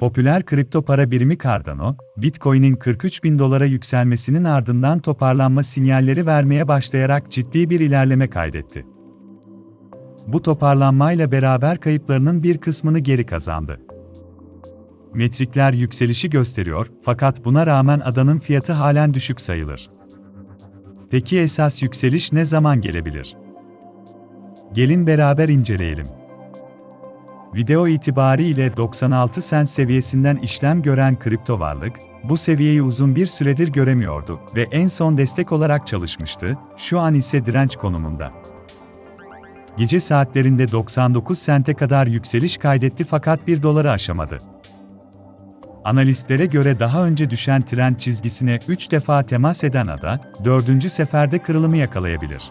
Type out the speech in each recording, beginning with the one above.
Popüler kripto para birimi Cardano, Bitcoin'in 43 bin dolara yükselmesinin ardından toparlanma sinyalleri vermeye başlayarak ciddi bir ilerleme kaydetti. Bu toparlanmayla beraber kayıplarının bir kısmını geri kazandı. Metrikler yükselişi gösteriyor fakat buna rağmen adanın fiyatı halen düşük sayılır. Peki esas yükseliş ne zaman gelebilir? Gelin beraber inceleyelim. Video itibariyle 96 sent seviyesinden işlem gören kripto varlık, bu seviyeyi uzun bir süredir göremiyordu ve en son destek olarak çalışmıştı, şu an ise direnç konumunda. Gece saatlerinde 99 sente kadar yükseliş kaydetti fakat 1 doları aşamadı. Analistlere göre daha önce düşen trend çizgisine 3 defa temas eden ada, 4. seferde kırılımı yakalayabilir.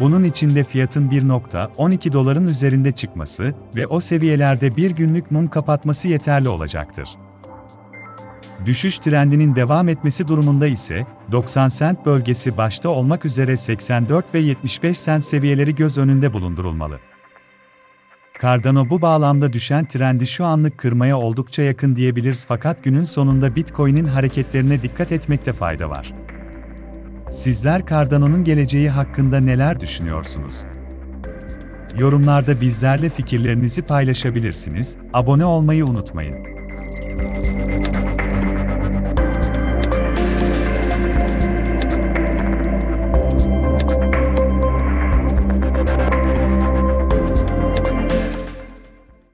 Bunun için de fiyatın 1.12 doların üzerinde çıkması ve o seviyelerde bir günlük mum kapatması yeterli olacaktır. Düşüş trendinin devam etmesi durumunda ise 90 sent bölgesi başta olmak üzere 84 ve 75 sent seviyeleri göz önünde bulundurulmalı. Cardano bu bağlamda düşen trendi şu anlık kırmaya oldukça yakın diyebiliriz fakat günün sonunda Bitcoin'in hareketlerine dikkat etmekte fayda var. Sizler Cardano'nun geleceği hakkında neler düşünüyorsunuz? Yorumlarda bizlerle fikirlerinizi paylaşabilirsiniz, abone olmayı unutmayın.